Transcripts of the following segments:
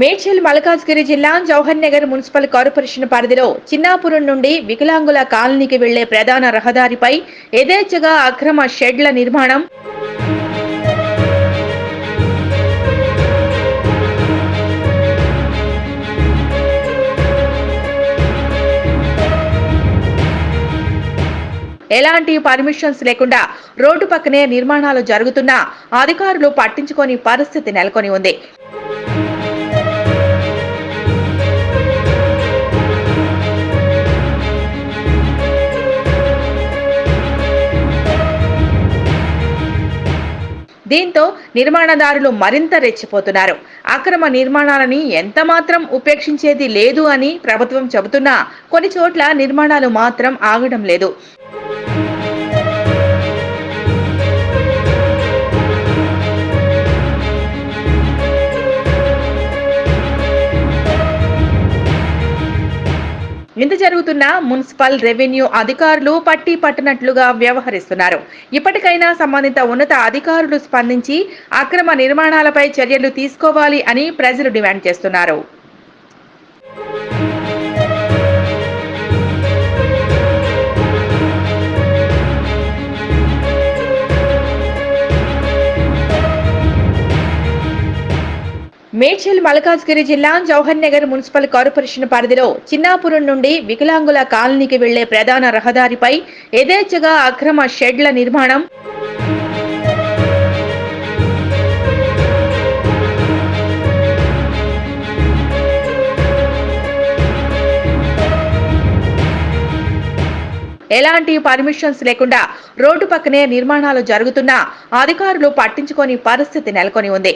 మేడ్చల్ మల్కాజ్గిరి జిల్లా Jawahar Nagar municipal corporation పరిధిలో చిన్నాపురం నుండి వికలాంగుల కాలనీకి వెళ్ళే ప్రధాన రహదారిపై యథేచ్ఛగా అక్రమ షెడ్ల నిర్మాణం. ఎలాంటి పర్మిషన్స్ లేకుండా రోడ్డు పక్కనే నిర్మాణాలు జరుగుతున్నా అధికారులు పట్టించుకొని పరిస్థితి నెలకొని ఉంది. దీంతో నిర్మాణదారులు మరింత రెచ్చిపోతున్నారు. అక్రమ నిర్మాణాలని ఎంత మాత్రం ఉపేక్షించేది లేదు అని ప్రభుత్వం చెబుతున్నా కొన్ని చోట్ల నిర్మాణాలు మాత్రం ఆగడం లేదు. ఇంత జరుగుతున్న మున్సిపల్ రెవెన్యూ అధికారులు పట్టి పట్టనట్లుగా వ్యవహరిస్తున్నారు. ఇప్పటికైనా సంబంధిత ఉన్నత అధికారులు స్పందించి అక్రమ నిర్మాణాలపై చర్యలు తీసుకోవాలి అని ప్రజలు డిమాండ్ చేస్తున్నారు. మేడ్చల్ మల్కాజ్గిరి జిల్లా జవహర్ నగర్ మున్సిపల్ కార్పొరేషన్ పరిధిలో చిన్నాపురం నుండి వికలాంగుల కాలనీకి వెళ్ళే ప్రధాన రహదారిపై యథేచ్ఛగా అక్రమ షెడ్ల నిర్మాణం. ఎలాంటి పర్మిషన్స్ లేకుండా రోడ్డు పక్కనే నిర్మాణాలు జరుగుతున్నా అధికారులు పట్టించుకోని పరిస్థితి నెలకొని ఉంది.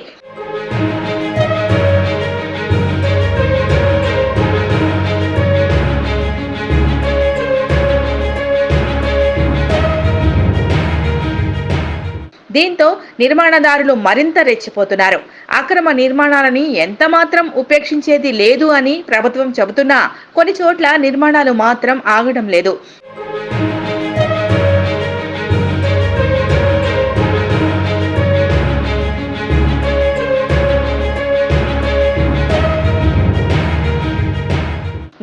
దీంతో నిర్మాణదారులు మరింత రెచ్చిపోతున్నారు. అక్రమ నిర్మాణాలని ఎంత మాత్రం ఉపేక్షించేది లేదు అని ప్రభుత్వం చెబుతున్నా కొన్ని చోట్ల నిర్మాణాలు మాత్రం ఆగడం లేదు.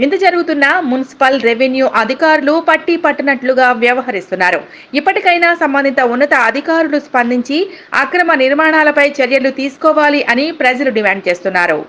ఇంత జరుగుతున్న మున్సిపల్ రెవెన్యూ అధికారులు పట్టి పట్టనట్లుగా వ్యవహరిస్తున్నారు. ఇప్పటికైనా సంబంధిత ఉన్నత అధికారులు స్పందించి అక్రమ నిర్మాణాలపై చర్యలు తీసుకోవాలి అని ప్రజలు డిమాండ్ చేస్తున్నారు.